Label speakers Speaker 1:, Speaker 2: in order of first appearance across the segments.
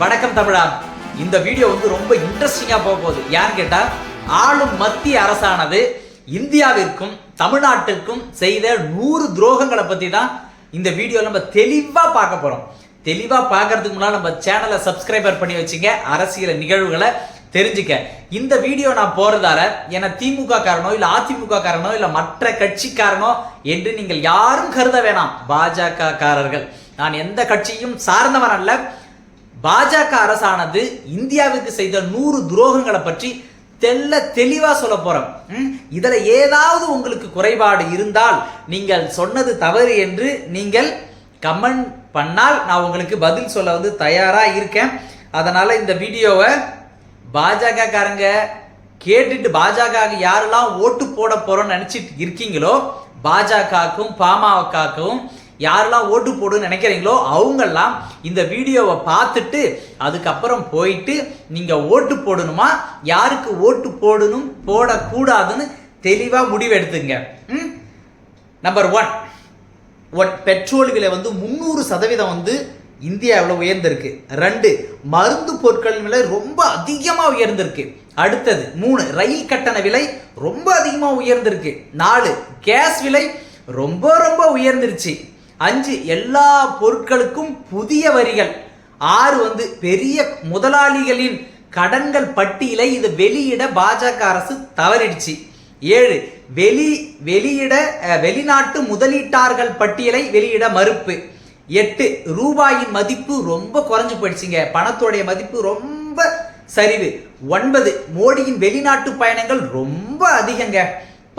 Speaker 1: வணக்கம் தமிழா. இந்த வீடியோ வந்து ரொம்ப இன்ட்ரெஸ்டிங்காக போக போகுது யாருன்னு கேட்டால் ஆளும் மத்திய அரசானது இந்தியாவிற்கும் தமிழ்நாட்டிற்கும் செய்த நூறு துரோகங்களை பற்றி தான் இந்த வீடியோ நம்ம தெளிவாக பார்க்க போகிறோம் தெளிவாக பார்க்கறதுக்கு முன்னால் நம்ம சேனலை சப்ஸ்கிரைபர் பண்ணி வச்சுங்க. அரசியல் நிகழ்வுகளை தெரிஞ்சுக்க. இந்த வீடியோ நான் போறதால என திமுக காரனோ இல்ல அதிமுக காரனோ இல்ல மற்ற கட்சிக்காரனோ என்று நீங்கள் யாரும் கருத வேணாம். பாஜக காரர்கள் நான் எந்த கட்சியும் சார்ந்தவன் அல்ல. பாஜக அரசானது இந்தியாவுக்கு செய்த நூறு துரோகங்களை பற்றி தெல்ல தெளிவா சொல்ல போறோம் ம்? இதுல ஏதாவது உங்களுக்கு குறைபாடு இருந்தால் நீங்கள் சொன்னது தவறு என்று நீங்கள் கமெண்ட் பண்ணால் நான் உங்களுக்கு பதில் சொல்ல வந்து தயாரா இருக்கேன் அதனால இந்த வீடியோவை பாஜக காரங்க கேட்டுட்டு பாஜக யாரெல்லாம் ஓட்டு போட போறோம்னு நினைச்சிட்டு இருக்கீங்களோ பாஜகவுக்கும் பாமகவுக்கும் யாரெல்லாம் ஓட்டு போடுன்னு நினைக்கிறீங்களோ அவங்கெல்லாம் இந்த வீடியோவை பார்த்துட்டு அதுக்கப்புறம் போயிட்டு நீங்கள் ஓட்டு போடணுமா? யாருக்கு ஓட்டு போடணும் போடக்கூடாதுன்னு தெளிவாக முடிவெடுத்துங்க. நம்பர் ஒன் ஒன் பெட்ரோல் விலை வந்து முந்நூறு சதவீதம் வந்து இந்தியாவில் உயர்ந்திருக்கு. ரெண்டு மருந்து பொருட்கள் விலை ரொம்ப அதிகமாக உயர்ந்திருக்கு. அடுத்தது மூணு ரயில் கட்டண விலை ரொம்ப அதிகமாக உயர்ந்திருக்கு. நாலு கேஸ் விலை ரொம்ப ரொம்ப உயர்ந்துருச்சு. அஞ்சு எல்லா பொருட்களுக்கும் புதிய வரிகள். ஆறு வந்து பெரிய முதலாளிகளின் கடன்கள் பட்டியலை இது வெளியிட பாஜக அரசு தவறிடுச்சு. ஏழு வெளி வெளியிட வெளிநாட்டு முதலீட்டார்கள் பட்டியலை வெளியிட மறுப்பு. எட்டு ரூபாயின் மதிப்பு ரொம்ப குறைஞ்சு போயிடுச்சுங்க. பணத்தோடைய மதிப்பு ரொம்ப சரிவு. ஒன்பது மோடியின் வெளிநாட்டு பயணங்கள் ரொம்ப அதிகங்க.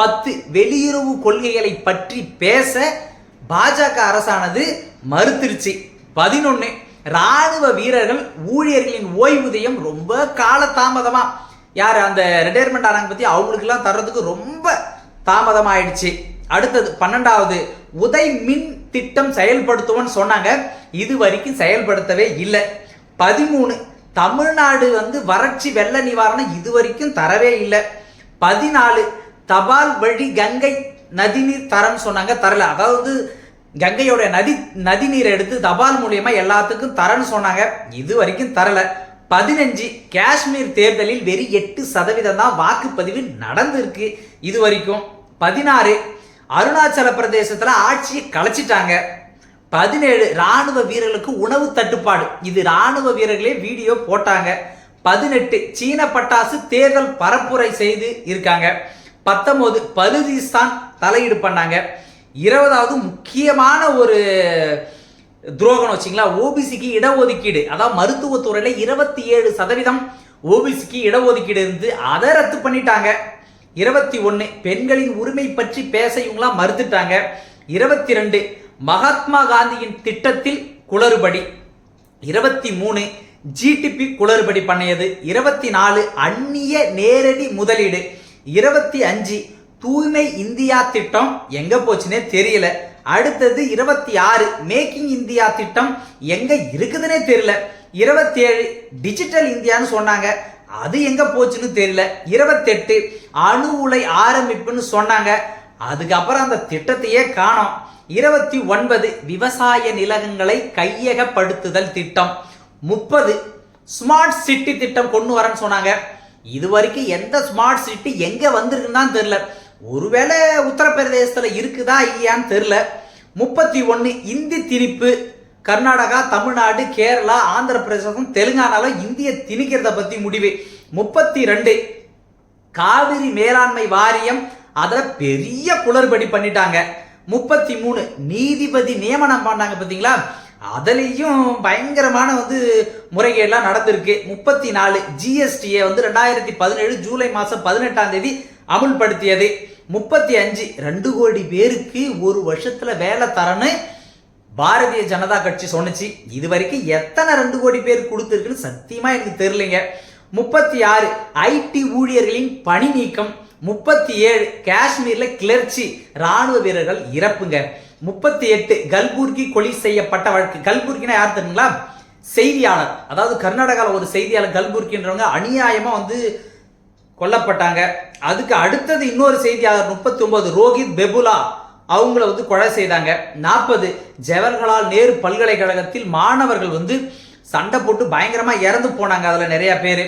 Speaker 1: பத்து வெளியுறவு கொள்கைகளை பற்றி பேச பாஜக அரசானது மறுத்துருச்சு. பதினொன்று ராணுவ வீரர்கள் ஊழியர்களின் ஓய்வூதியம் ரொம்ப காலதாமதமா. யார்? அந்த ரிட்டையர்மெண்ட் ஆனாங்க பற்றி அவங்களுக்குலாம் தர்றதுக்கு ரொம்ப தாமதமாயிடுச்சு. அடுத்தது பன்னெண்டாவது உதய் மின் திட்டம் செயல்படுத்துவோம்னு சொன்னாங்க. இது வரைக்கும் செயல்படுத்தவே இல்லை. பதிமூணு தமிழ்நாடு வந்து வறட்சி வெள்ள நிவாரணம் இது வரைக்கும் தரவே இல்லை. பதினாலு தபால் வழி கங்கை நதிநீர் தரம் சொன்னாங்க தரல. அதாவது கங்கையோட நதி நதிநீரை எடுத்து தபால் மூலியமா எல்லாத்துக்கும் தரன்னு சொன்னாங்க. இது வரைக்கும் தரல. பதினஞ்சு காஷ்மீர் தேர்தலில் வெறி எட்டு சதவீதம் தான் வாக்குப்பதிவு நடந்திருக்கு இது வரைக்கும். பதினாறு அருணாச்சல பிரதேசத்துல ஆட்சியை கலைச்சிட்டாங்க. பதினேழு ராணுவ வீரர்களுக்கு உணவு தட்டுப்பாடு. இது ராணுவ வீரர்களே வீடியோ போட்டாங்க. பதினெட்டு சீன பட்டாசு தேர்தல் பரப்புரை செய்து இருக்காங்க. பத்தொன்பது பலுதிஸ்தான் தலையீடு பண்ணாங்க. இருபதாவது முக்கியமான ஒரு துரோகம் வச்சிங்களா ஓபிசிக்கு இடஒதுக்கீடு. அதாவது மருத்துவத்துறையில் இருபத்தி ஏழு சதவீதம் ஓபிசிக்கு இடஒதுக்கீடு இருந்து அதை ரத்து பண்ணிட்டாங்க. இருபத்தி ஒன்று பெண்களின் உரிமை பற்றி பேச இவங்களாம் மறுத்துட்டாங்க. இருபத்தி ரெண்டு மகாத்மா காந்தியின் திட்டத்தில் குளறுபடி. இருபத்தி மூணு ஜிடிபி குளறுபடி பண்ணியது. இருபத்தி நாலு அந்நிய நேரடி முதலீடு. இருபத்தி அஞ்சு தூய்மை இந்தியா திட்டம் எங்க போச்சுன்னே தெரியல. அடுத்தது இருபத்தி ஆறு மேக்கிங் இந்தியா திட்டம் எங்க இருக்குதுன்னே தெரியல. இருபத்தி ஏழு டிஜிட்டல் இந்தியான்னு சொன்னாங்க. அது எங்க போச்சுன்னு தெரியல. இருபத்தெட்டு அணு உலை ஆரம்பிப்புன்னு சொன்னாங்க. அதுக்கப்புறம் அந்த திட்டத்தையே காணோம். இருபத்தி ஒன்பது விவசாய நிலங்களை கையகப்படுத்துதல் திட்டம். முப்பது ஸ்மார்ட் சிட்டி திட்டம் கொண்டு வரேன்னு சொன்னாங்க. இது வரைக்கும் எந்த ஸ்மார்ட் சிட்டி எங்கே வந்திருக்குன்னு தான் தெரியல. ஒருவேளை உத்தரப்பிரதேசத்தில் இருக்குதா இல்லையான்னு தெரில முப்பத்தி ஒன்று இந்தி திணிப்பு கர்நாடகா தமிழ்நாடு கேரளா ஆந்திர பிரதேசம் தெலுங்கானால இந்திய திணிக்கிறத பற்றி முடிவு. முப்பத்தி ரெண்டு காவிரி மேலாண்மை வாரியம் அதில் பெரிய குளறுபடி பண்ணிட்டாங்க. முப்பத்தி மூணு நீதிபதி நியமனம் பண்ணாங்க பார்த்தீங்களா அதுலேயும் பயங்கரமான வந்து முறைகேடெல்லாம் நடந்திருக்கு. முப்பத்தி நாலு ஜிஎஸ்டியை வந்து ரெண்டாயிரத்தி பதினேழு ஜூலை மாதம் பதினெட்டாம் தேதி அமுல்படுத்தியது. முப்பத்தி அஞ்சு ரெண்டு கோடி பேருக்கு ஒரு வருஷத்தில் வேலை தரன்னு பாரதிய ஜனதா கட்சி சொன்னுச்சு. இது வரைக்கும் எத்தனை ரெண்டு கோடி பேர் கொடுத்துருக்குன்னு சத்தியமாக எனக்கு தெரியலைங்க. முப்பத்தி ஆறு ஐடி ஊழியர்களின் பணி நீக்கம். முப்பத்தி ஏழு காஷ்மீரில் கிளர்ச்சி. ராணுவ வீரர்கள் இறப்புங்க. முப்பத்தி எட்டு கல்பூர்கி கொலை செய்யப்பட்ட வழக்கு. கல்பூர்கினா யார் தெரியுங்களா? செய்தியாளர். அதாவது கர்நாடகாவில் ஒரு செய்தியாளர் கல்பூர்கின்றவங்க அநியாயமாக வந்து கொல்லப்பட்டாங்க. அதுக்கு அடுத்தது இன்னொரு செய்தியாளர் முப்பத்தி ஒன்பது ரோஹித் பெபுலா அவங்கள வந்து கொலை செய்தாங்க. நாற்பது ஜவஹர்லால் நேரு பல்கலைக்கழகத்தில் மாணவர்கள் வந்து சண்டை போட்டு பயங்கரமாக இறந்து போனாங்க அதில் நிறையா பேர்.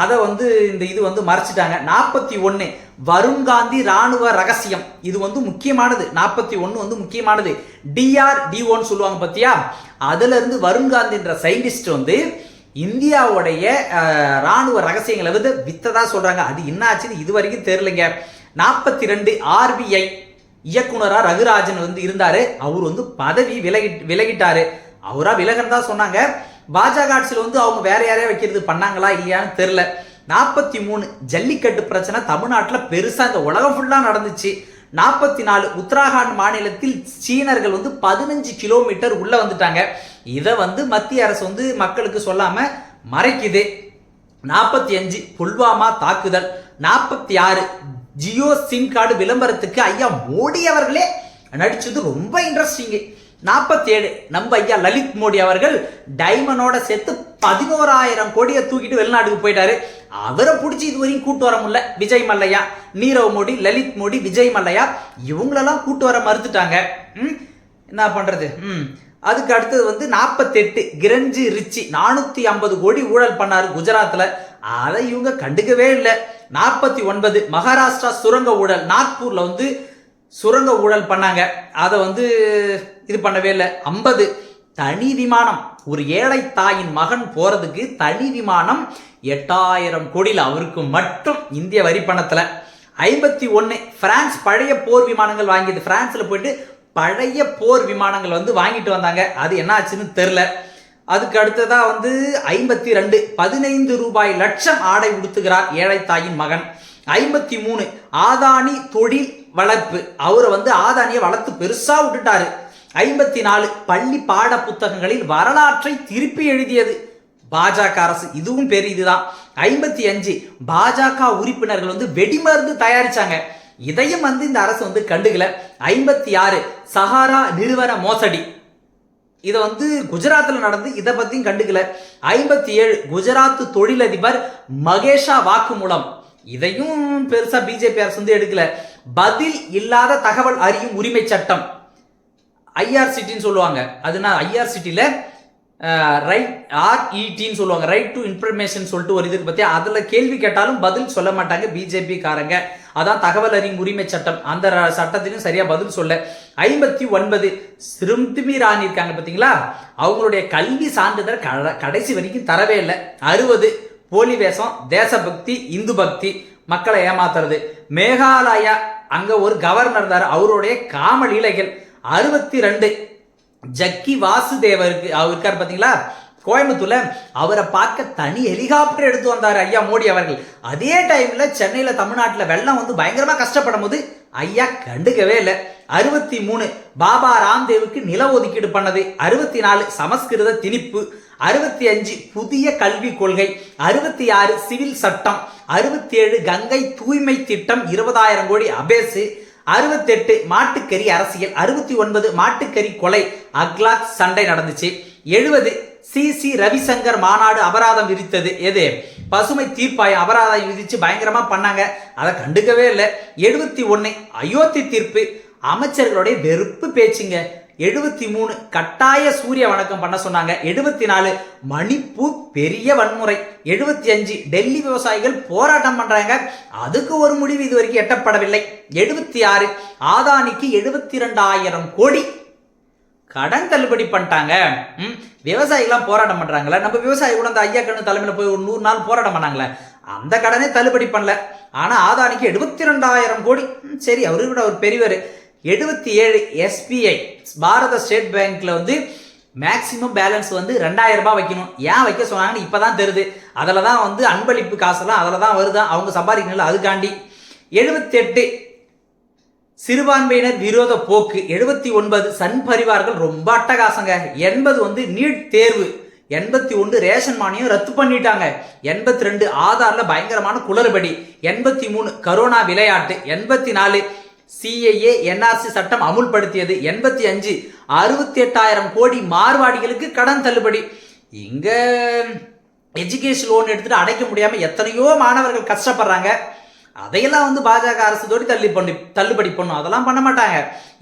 Speaker 1: அதை வந்து இந்த இது வந்து மறைச்சிட்டாங்க. நாற்பத்தி ஒன்று வருண்காந்தி ராணுவ ரகசியம். இது வந்து முக்கியமானது. நாற்பத்தி ஒன்று வந்து முக்கியமானது. டிஆர் டிஓன்னு சொல்லுவாங்க பார்த்தியா அதுலேருந்து வருங்காந்தின்ற வருண்காந்தின்ற சயின்டிஸ்ட் வந்து இந்தியாவுடைய ராணுவ ரகசியங்களை வந்து வித்ததாக சொல்கிறாங்க அது என்ன ஆச்சுன்னு இது வரைக்கும் தெரிலங்க நாற்பத்தி ரெண்டு ஆர்பிஐ இயக்குனராக ரகுராஜன் வந்து இருந்தார். அவர் வந்து பதவி விலகி விலகிட்டார். அவராக விலகன்னு தான் சொன்னாங்க. பாஜக ஆட்சியில் வந்து அவங்க வேற யாரையா வைக்கிறது பண்ணாங்களா இல்லையான்னு தெரில நாற்பத்தி மூணு ஜல்லிக்கட்டு பிரச்சனை தமிழ்நாட்டில் பெருசாக இந்த உலகம் ஃபுல்லாக நடந்துச்சு. நாற்பத்தி நாலு உத்தராகண்ட் மாநிலத்தில் சீனர்கள் வந்து பதினஞ்சு கிலோமீட்டர் உள்ளே வந்துட்டாங்க. இதை வந்து மத்திய அரசு வந்து மக்களுக்கு சொல்லாமல் மறைக்குது. நாற்பத்தி அஞ்சு புல்வாமா தாக்குதல். நாற்பத்தி ஆறு ஜியோ சிம் கார்டு விளம்பரத்துக்கு ஐயா மோடி அவர்களே நடிச்சது ரொம்ப இன்ட்ரெஸ்டிங்கு நாற்பத்தி ஏழு நம்ம ஐயா லலித் மோடி அவர்கள் டைமண்டோட சேர்த்து பதினோராயிரம் கோடியை தூக்கிட்டு வெளிநாட்டுக்கு போயிட்டாரு. அவரை பிடிச்சி இது வரையும் கூட்டு வர முடியல. விஜய் மல்லையா நீரவ் மோடி லலித் மோடி விஜய் மல்லையா இவங்களெல்லாம் கூட்டு வர மறுத்துட்டாங்க. ம் என்ன பண்றது? ம். அதுக்கு அடுத்தது வந்து நாற்பத்தெட்டு கிரஞ்சி ரிச்சி நானூற்றி ஐம்பது கோடி ஊழல் பண்ணாரு குஜராத்தில் அதை இவங்க கண்டுக்கவே இல்லை. நாற்பத்தி ஒன்பது மகாராஷ்டிரா சுரங்க ஊழல் நாக்பூரில் வந்து சுரங்க ஊழல் பண்ணாங்க. அதை வந்து இது பண்ணவே இல்லை. ஐம்பது தனி விமானம். ஒரு ஏழை தாயின் மகன் போகிறதுக்கு தனி விமானம் எட்டாயிரம் கோடியில் அவருக்கு மட்டும் இந்திய வரி பணத்தில். ஐம்பத்தி ஒன்று ஃப்ரான்ஸ் பழைய போர் விமானங்கள் வாங்கியது. பிரான்ஸில் போயிட்டு பழைய போர் விமானங்கள் வந்து வாங்கிட்டு வந்தாங்க. அது என்ன ஆச்சுன்னு தெரில அதுக்கு அடுத்ததாக வந்து ஐம்பத்தி ரெண்டு பதினைந்து ரூபாய் லட்சம் ஆடை உடுத்துகிறார் ஏழை தாயின் மகன். ஐம்பத்தி மூணு ஆதானி தொழில் வளர்ப்பு. அவரை வந்து ஆதானியை வளர்த்து பெருசா விட்டுட்டாரு. ஐம்பத்தி நாலு பள்ளி பாட புத்தகங்களில் வரலாற்றை திருப்பி எழுதியது. பாஜக அரசு. இதுவும் பெரிய இதுதான். ஐம்பத்தி அஞ்சு பாஜக உறுப்பினர்கள் வந்து வெடிமருந்து தயாரிச்சாங்க. இதையும் வந்து இந்த அரசு வந்து கண்டுக்கல. ஐம்பத்தி ஆறு சஹாரா நிறுவன மோசடி. இதை வந்து குஜராத்தில் நடந்து இதை பத்தியும் கண்டுக்கல. ஐம்பத்தி ஏழு குஜராத் தொழிலதிபர் மகேஷா வாக்குமூலம். இதையும் பெருசா பிஜேபி அரசு வந்து எடுக்கல. பதில் இல்லாத தகவல் அறியும் உரிமை சட்டம். ஐஆர்சிட்டின்னு சொல்லுவாங்க. அதுனா ஐஆர்சிட்டியில் ரைட் ஆர்இடின்னு சொல்லுவாங்க. ரைட் டு இன்ஃபர்மேஷன் சொல்லிட்டு ஒரு இதுக்கு பற்றி அதில் கேள்வி கேட்டாலும் பதில் சொல்ல மாட்டாங்க பிஜேபி காரங்க. அதான் தகவல் அறியும் உரிமை சட்டம். அந்த சட்டத்திலையும் சட்டத்திலும் பதில் சொல்ல. ஐம்பத்தி ஒன்பது ஸ்ரும்திமி ராணி இருக்காங்க பார்த்தீங்களா அவங்களுடைய கல்வி சான்றிதழ் கடைசி வரைக்கும் தரவே இல்லை. அறுபது போலி வேஷம் தேசபக்தி இந்து பக்தி. மக்களை ஏமாத்துறது. மேகாலயா அங்கே ஒரு கவர்னர் இருந்தார். அவருடைய காம லீலைகள் அறுபத்தி ரெண்டு ஜக்கி வாசுதேவருக்கு அவர் இருக்கார் பார்த்தீங்களா கோயம்புத்தூர்ல அவரை பார்க்க தனி ஹெலிகாப்டர் எடுத்து வந்தார் ஐயா மோடி அவர்கள். அதே டைம்ல சென்னையில தமிழ்நாட்டில் வெள்ளம் வந்து பயங்கரமா கஷ்டப்படும் போது ஐயா கண்டுக்கவே இல்லை. அறுபத்தி மூணு பாபா ராம்தேவுக்கு நில ஒதுக்கீடு பண்ணது. அறுபத்தி நாலு சமஸ்கிருத திணிப்பு. அறுபத்தி அஞ்சு புதிய கல்விக் கொள்கை அறுபத்தி ஆறு சிவில் சட்டம் அறுபத்தி ஏழு கங்கை தூய்மை திட்டம் இருபதாயிரம் கோடி அபேசு அறுபத்தெட்டு மாட்டுக்கறி அரசியல் அறுபத்தி ஒன்பது மாட்டுக்கறி கொலை அக்லாக் சண்டை நடந்துச்சு. எழுபது சி சி ரவிசங்கர் மாநாடு அபராதம் விதித்தது. எது? பசுமை தீர்ப்பாயம். அபராதம் விதிச்சு பயங்கரமா பண்ணாங்க. அதை கண்டுக்கவே இல்லை. எழுபத்தி ஒன்று அயோத்தி தீர்ப்பு. அமைச்சர்களுடைய வெறுப்பு பேச்சுங்க. எழுபத்தி மூணு கட்டாய சூரிய வணக்கம் பண்ண சொன்னாங்க. எழுபத்தி நாலு மணிப்பூர் பெரிய வன்முறை. எழுபத்தி அஞ்சு டெல்லி விவசாயிகள் போராட்டம் பண்றாங்க. அதுக்கு ஒரு முடிவு இது வரைக்கும் எட்டப்படவில்லை. எழுபத்தி ஆறு ஆதானிக்கு எழுபத்தி ரெண்டாயிரம் கோடி கடன் தள்ளுபடி பண்ணிட்டாங்க. ம், விவசாயிகள்லாம் போராட்டம் பண்றாங்களே நம்ம விவசாயி கூட அந்த ஐயா கண்ணு தலைமையில் போய் ஒரு நூறு நாள் போராட்டம் பண்ணாங்களே. அந்த கடனே தள்ளுபடி பண்ணல. ஆனா ஆதானிக்கு எழுபத்தி ரெண்டாயிரம் கோடி. சரி அவரு கூட அவர் பெரியவர். எழுபத்தி ஏழு எஸ்பிஐ பாரத ஸ்டேட் பேங்க்ல வந்து மேக்சிமம் பேலன்ஸ் வந்து ரெண்டாயிரம் ரூபாய் வைக்கணும். ஏன் வைக்க சொன்னாங்கன்னு இப்பதான் தெரியுது. அதில் தான் வந்து அன்பளிப்பு காசெல்லாம் அதில் தான் வருதான் அவங்க சம்பாதிக்கணும்ல அதுக்காண்டி. எழுபத்தெட்டு சிறுபான்மையினர் விரோத போக்கு. எழுபத்தி ஒன்பது சன் பரிவார்கள் ரொம்ப அட்டகாசங்க. எண்பது வந்து நீட் தேர்வு. எண்பத்தி ஒன்று ரேஷன் மானியம் ரத்து பண்ணிட்டாங்க. எண்பத்தி ரெண்டு ஆதாரில் பயங்கரமான குளறுபடி. எண்பத்தி மூணு கரோனா விளையாட்டு. எண்பத்தி நாலு சிஏஏ என்ஆர்சி சட்டம் அமுல்படுத்தியது எண்பத்தி அஞ்சு. அறுபத்தி எட்டாயிரம் கோடி மார்வாடிகளுக்கு கடன் தள்ளுபடி. இங்க எஜுகேஷன் லோன் எடுத்துட்டு அடைக்க முடியாம எத்தனையோ மாணவர்கள் கஷ்டப்படுறாங்க. அதையெல்லாம் வந்து பாஜக அரசு தோடி தள்ளி பண்ணி தள்ளுபடி பண்ணும். அதெல்லாம் பண்ண மாட்டாங்க.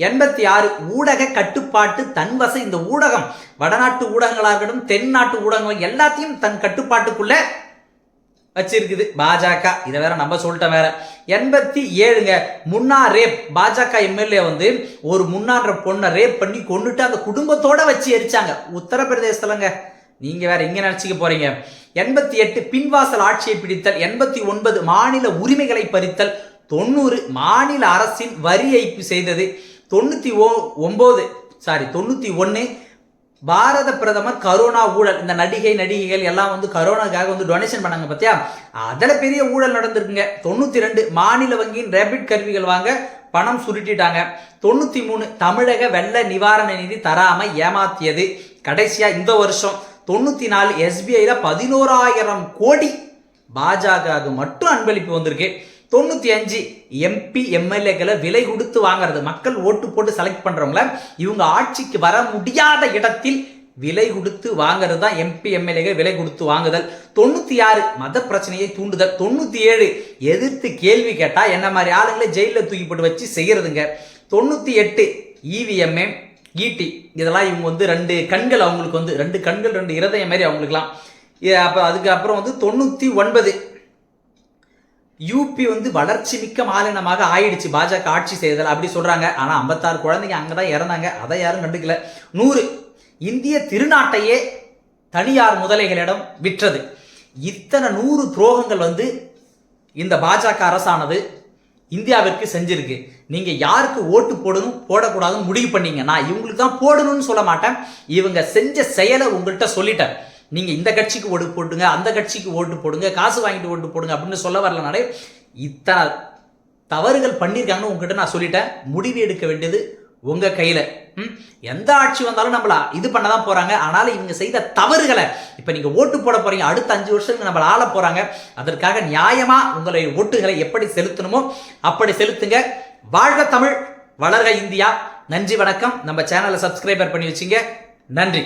Speaker 1: எண்பத்தி ஆறு ஊடக கட்டுப்பாட்டு தன்வசை இந்த ஊடகம் வடநாட்டு ஊடகங்களாக இருக்கட்டும் தென்னாட்டு ஊடகங்கள் எல்லாத்தையும் தன் கட்டுப்பாட்டுக்குள்ள வச்சிருக்குது பாஜக. இதை வேற நம்ம சொல்லிட்டோம் வேற. எண்பத்தி ஏழுங்க. முன்னா ரேப் பாஜக எம்எல்ஏ வந்து ஒரு முன்னான்ற பொண்ணை ரேப் பண்ணி கொண்டுட்டு அந்த குடும்பத்தோட வச்சு எரிச்சாங்க. உத்தரப்பிரதேசத்துலங்க. நீங்க வேற இங்க நினைச்சுக்க போறீங்க? எண்பத்தி எட்டு பின்வாசல் ஆட்சியை பிடித்தல். எண்பத்தி ஒன்பது மாநில உரிமைகளை பறித்தல். தொண்ணூறு மாநில அரசின் வரி ஏய்ப்பு செய்தது. தொண்ணூத்தி ஒன்பது சாரி தொண்ணூத்தி ஒன்று பாரத பிரதமர் கரோனா ஊழல் இந்த நடிகை நடிகைகள் எல்லாம் வந்து கரோனாக்காக வந்து டொனேஷன் பண்ணாங்க பார்த்தியா அதில் பெரிய ஊழல் நடந்திருக்குங்க. தொண்ணூற்றி ரெண்டு மாநில வங்கியின் ரேபிட் கருவிகள் வாங்க பணம் சுருட்டிட்டாங்க. தொண்ணூற்றி மூணு தமிழக வெள்ள நிவாரண நிதி தராமல் ஏமாத்தியது. கடைசியாக இந்த வருஷம் தொண்ணூற்றி நாலு எஸ்பிஐயில் பதினோராயிரம் கோடி பாஜகவுக்கு மட்டும் அன்பளிப்பு வந்திருக்கு. தொண்ணூற்றி அஞ்சு எம்பி எம்எல்ஏக்களை விலை கொடுத்து வாங்குறது. மக்கள் ஓட்டு போட்டு செலக்ட் பண்ணுறவங்கள இவங்க ஆட்சிக்கு வர முடியாத இடத்தில் விலை கொடுத்து வாங்குறது தான் எம்பி எம்எல்ஏகள் விலை கொடுத்து வாங்குதல். தொண்ணூற்றி ஆறு மத பிரச்சனையை தூண்டுதல். தொண்ணூற்றி ஏழு எதிர்த்து கேள்வி கேட்டால் என்ன மாதிரி ஆளுங்களை ஜெயிலில் தூக்கி போட்டு வச்சு செய்கிறதுங்க தொண்ணூற்றி எட்டு இவிஎம்ஏ ஈட்டி இதெல்லாம் இவங்க வந்து ரெண்டு கண்கள் அவங்களுக்கு வந்து ரெண்டு கண்கள் ரெண்டு இருதயம் மாதிரி அவங்களுக்குலாம் அப்போ அதுக்கப்புறம் வந்து தொண்ணூற்றி ஒன்பது யூபி வந்து வளர்ச்சி மிக்க மாநிலமாக ஆயிடுச்சு. பாஜக ஆட்சி செய்தல் அப்படி சொல்றாங்க. ஆனா ஐம்பத்தாறு குழந்தைங்க அங்கதான் இறந்தாங்க. அதை யாரும் கண்டுக்கல. நூறு. இந்திய திருநாட்டையே தனியார் முதலைகளிடம் விற்றது. இத்தனை நூறு துரோகங்கள் வந்து இந்த பாஜக அரசானது இந்தியாவிற்கு செஞ்சிருக்கு. நீங்க யாருக்கு ஓட்டு போடணும் போடக்கூடாதுன்னு முடிவு பண்ணீங்க நான் இவங்களுக்கு தான் போடணும்னு சொல்ல மாட்டேன். இவங்க செஞ்ச செயலை உங்கள்கிட்ட சொல்லிட்டேன். நீங்கள் இந்த கட்சிக்கு ஓட்டு போட்டுங்க அந்த கட்சிக்கு ஓட்டு போடுங்க காசு வாங்கிட்டு ஓட்டு போடுங்க அப்படின்னு சொல்ல வரலனாலே இத்தனை தவறுகள் பண்ணியிருக்காங்கன்னு உங்ககிட்ட நான் சொல்லிட்டேன். முடிவு எடுக்க வேண்டியது உங்கள் கையில். எந்த ஆட்சி வந்தாலும் நம்மள இது பண்ண தான் போகிறாங்க ஆனாலும் இவங்க செய்த தவறுகளை இப்போ நீங்கள் ஓட்டு போட போகிறீங்க அடுத்த அஞ்சு வருஷத்துக்கு நம்மளை ஆள போகிறாங்க அதற்காக நியாயமாக உங்களுடைய ஓட்டுகளை எப்படி செலுத்தணுமோ அப்படி செலுத்துங்க. வாழ்க தமிழ் வளர்க இந்தியா. நன்றி வணக்கம். நம்ம சேனலை சப்ஸ்கிரைபர் பண்ணி வச்சிங்க. நன்றி.